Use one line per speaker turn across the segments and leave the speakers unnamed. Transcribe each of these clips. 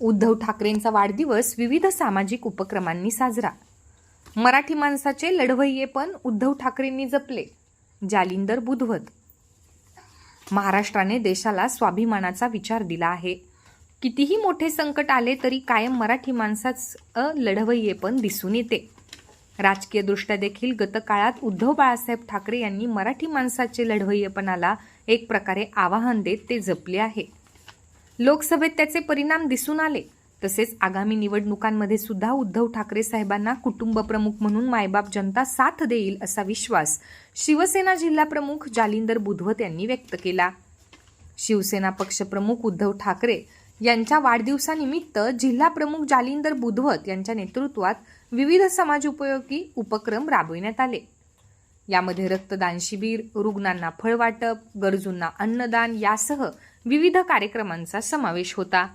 उद्धव ठाकरेंचा वाढदिवस विविध सामाजिक उपक्रमांनी साजरा. मराठी माणसाचे लढवय्येपण उद्धव ठाकरेंनी जपले. जालिंदर बुधवत महाराष्ट्राने देशाला स्वाभिमानाचा विचार दिला आहे. कितीही मोठे संकट आले तरी कायम मराठी माणसाच लढवय्येपण लढवय्ये पण दिसून येते. राजकीयदृष्ट्या देखील गतकाळात उद्धव बाळासाहेब ठाकरे यांनी मराठी माणसाचे लढवय्येपणाला एक प्रकारे आवाहन देत ते जपले आहे. लोकसभेत त्याचे परिणाम दिसून आले. तसेच आगामी निवडणुकांमध्ये सुद्धा उद्धव ठाकरे साहेबांना कुटुंब प्रमुख म्हणून मायबाप जनता साथ देईल असा विश्वास शिवसेना जिल्हा प्रमुख जालिंदर बुधवत यांनी व्यक्त केला. शिवसेना पक्षप्रमुख उद्धव ठाकरे यांच्या वाढदिवसानिमित्त जिल्हा प्रमुख जालिंदर बुधवत यांच्या नेतृत्वात विविध समाजोपयोगी उपक्रम राबविण्यात आले. यामध्ये रक्तदान शिबिर रुग्णांना फळवाटप गरजूंना अन्नदान यासह विविध कार्यक्रमांचा समावेश होता.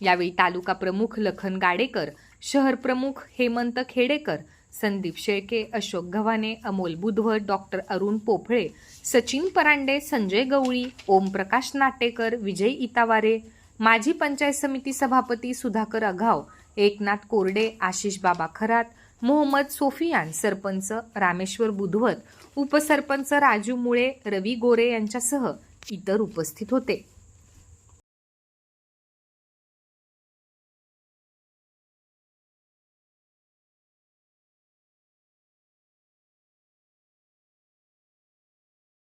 यावेळी तालुका प्रमुख लखन गाडेकर शहर प्रमुख हेमंत खेडेकर संदीप शेळके अशोक गव्हाणे अमोल बुधवत डॉक्टर अरुण पोफळे सचिन परांडे संजय गवळी ओमप्रकाश नाटेकर विजय इतावारे माजी पंचायत समिती सभापती सुधाकर अघाव एकनाथ कोरडे आशिष बाबा खरात मोहम्मद सोफियान सरपंच रामेश्वर बुधवत उपसरपंच राजू मुळे रवी गोरे यांच्यासह इतर उपस्थित होते.